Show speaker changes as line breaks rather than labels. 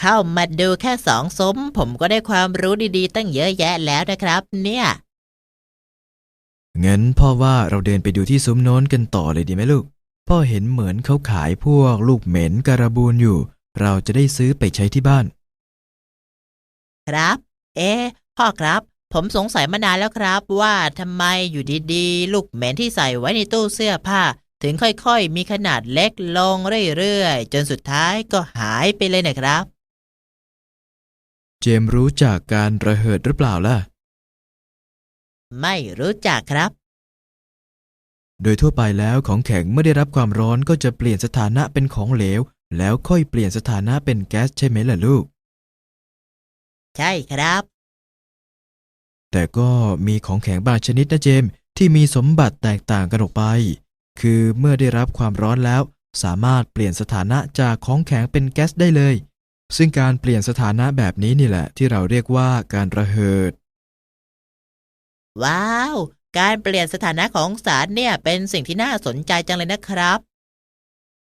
เข้ามาดูแค่สองซุ้มผมก็ได้ความรู้ดีๆ ตั้งเยอะแยะแล้วนะครับ เนี่ย
งั้นพ่อว่าเราเดินไปดูที่ซุ้มโน้นกันต่อเลยดีไหมลูก พ่อเห็นเหมือนเขาขายพวกลูกเหม็นการบูนอยู่ เราจะได้ซื้อไปใช้ที่บ้าน
ครับ เอ๊ะพ่อครับ ผมสงสัยมานานแล้วครับ ว่าทำไมอยู่ดีๆ ลูกเหม็นที่ใส่ไว้ในตู้เสื้อผ้า ถึงค่อยๆ มีขนาดเล็กลงเรื่อยๆ จนสุดท้ายก็หายไปเลยนะครับ
เจมส์รู้จากการระเหิดหรือเปล่าล่ะ
ไม่รู้จักครับ
โดยทั่วไปแล้วของแข็งเมื่อได้รับความร้อนก็จะเปลี่ยนสถานะเป็นของเหลว แล้วค่อยเปลี่ยนสถานะเป็นแก๊สใช่ไหมล่ะลูก
ใช่ครับ
แต่ก็มีของแข็งบางชนิดนะเจมส์ที่มีสมบัติแตกต่างกันออกไป คือเมื่อได้รับความร้อนแล้ว สามารถเปลี่ยนสถานะจากของแข็งเป็นแก๊สได้เลย ซึ่งการเปลี่ยนสถานะแบบนี้นี่แหละ ที่เราเรียกว่าการระเหิด
ว้าว การเปลี่ยนสถานะของสารเนี่ยเป็นสิ่งที่น่าสนใจจังเลยนะครับ